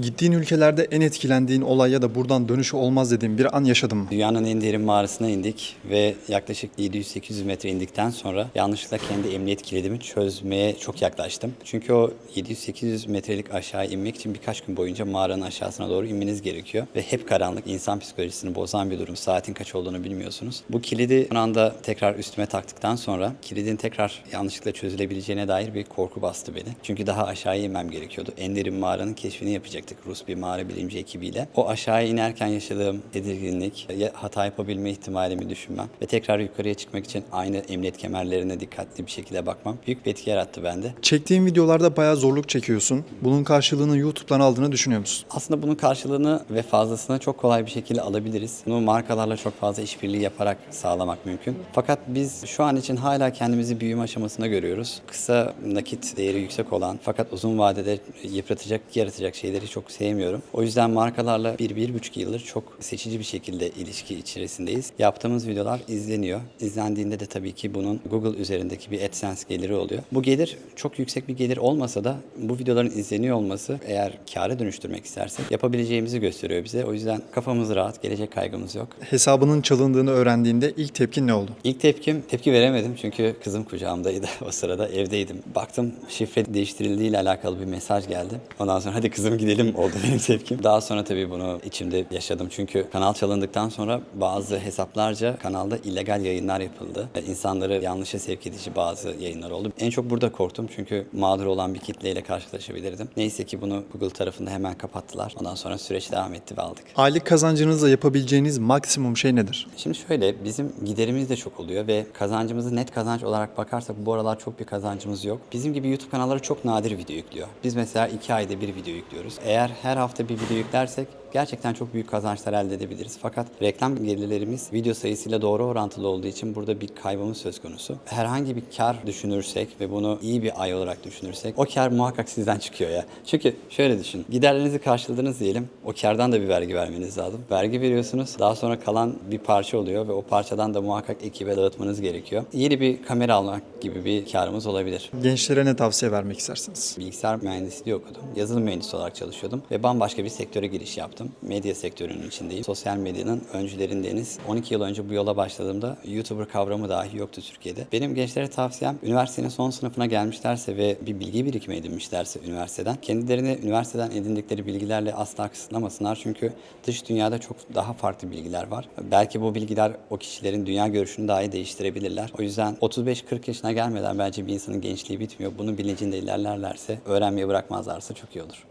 Gittiğin ülkelerde en etkilendiğin olay ya da buradan dönüşü olmaz dediğin bir an yaşadın mı? Dünyanın en derin mağarasına indik ve yaklaşık 700-800 metre indikten sonra yanlışlıkla kendi emniyet kilidimi çözmeye çok yaklaştım. Çünkü o 700-800 metrelik aşağı inmek için birkaç gün boyunca mağaranın aşağısına doğru inmeniz gerekiyor. Ve hep karanlık, insan psikolojisini bozan bir durum. Saatin kaç olduğunu bilmiyorsunuz. Bu kilidi son anda tekrar üstüme taktıktan sonra kilidin tekrar yanlışlıkla çözülebileceğine dair bir korku bastı beni. Çünkü daha aşağıya inmem gerekiyordu. En derin mağaranın keşfini yapacaktık Rus bir mağara bilimci ekibiyle. O aşağıya inerken yaşadığım tedirginlik, hata yapabilme ihtimalimi düşünmem ve tekrar yukarıya çıkmak için aynı emniyet kemerlerine dikkatli bir şekilde bakmam büyük bir etki yarattı bende. Çektiğin videolarda bayağı zorluk çekiyorsun. Bunun karşılığını YouTube'dan aldığını düşünüyor musun? Aslında bunun karşılığını ve fazlasını çok kolay bir şekilde alabiliriz. Bunu markalarla çok fazla işbirliği yaparak sağlamak mümkün. Fakat biz şu an için hala kendimizi büyüme aşamasında görüyoruz. Kısa nakit değeri yüksek olan fakat uzun vadede yıpratacak, yaratacak şeyleri çok sevmiyorum. O yüzden markalarla bir, bir buçuk yıldır çok seçici bir şekilde ilişki içerisindeyiz. Yaptığımız videolar izleniyor. İzlendiğinde de tabii ki bunun Google üzerindeki bir AdSense geliri oluyor. Bu gelir çok yüksek bir gelir olmasa da bu videoların izleniyor olması eğer kâra dönüştürmek istersek yapabileceğimizi gösteriyor bize. O yüzden kafamız rahat, gelecek kaygımız yok. Hesabının çalındığını öğrendiğinde ilk tepkin ne oldu? İlk tepkim, tepki veremedim çünkü kızım kucağımdaydı o sırada evdeydim. Baktım şifre değiştirildiği ile alakalı bir mesaj geldi. Ondan sonra hadi kızım gidelim oldu benim tepkim. Daha sonra tabii bunu içimde yaşadım çünkü kanal çalındıktan sonra bazı hesaplarca kanalda illegal yayınlar yapıldı. İnsanları yanlışa sevk edici bazı yayınlar oldu. En çok burada korktum çünkü mağdur olan bir kitleyle karşılaşabilirdim. Neyse ki bunu Google tarafında hemen kapattılar. Ondan sonra süreç devam etti ve aldık. Aylık kazancınızla yapabileceğiniz maksimum şey nedir? Şimdi şöyle bizim giderimiz de çok oluyor ve kazancımızı net kazanç olarak bakarsak bu aralar çok bir kazancımız yok. Bizim gibi YouTube kanalları çok nadir video yüklüyor. Biz mesela iki ayda bir video yüklüyoruz. Eğer her hafta bir video yüklersek gerçekten çok büyük kazançlar elde edebiliriz. Fakat reklam gelirlerimiz video sayısıyla doğru orantılı olduğu için burada bir kaybımız söz konusu. Herhangi bir kar düşünürsek ve bunu iyi bir ay olarak düşünürsek o kar muhakkak sizden çıkıyor ya. Çünkü şöyle düşün. Giderlerinizi karşıladınız diyelim. O kardan da bir vergi vermeniz lazım. Vergi veriyorsunuz. Daha sonra kalan bir parça oluyor ve o parçadan da muhakkak ekibe dağıtmanız gerekiyor. Yeni bir kamera almak gibi bir karımız olabilir. Gençlere ne tavsiye vermek istersiniz? Bilgisayar mühendisliği okudum. Yazılım mühendisi olarak çalışıyordum ve bambaşka bir sektöre giriş yaptım. Medya sektörünün içindeyim. Sosyal medyanın öncülerindeniz. 12 yıl önce bu yola başladığımda YouTuber kavramı dahi yoktu Türkiye'de. Benim gençlere tavsiyem üniversitenin son sınıfına gelmişlerse ve bir bilgi birikimi edinmişlerse üniversiteden kendilerini üniversiteden edindikleri bilgilerle asla kısıtlamasınlar. Çünkü dış dünyada çok daha farklı bilgiler var. Belki bu bilgiler o kişilerin dünya görüşünü dahi değiştirebilirler. O yüzden 35-40 yaşına gelmeden bence bir insanın gençliği bitmiyor. Bunun bilincinde ilerlerlerse, öğrenmeyi bırakmazlarsa çok iyi olur.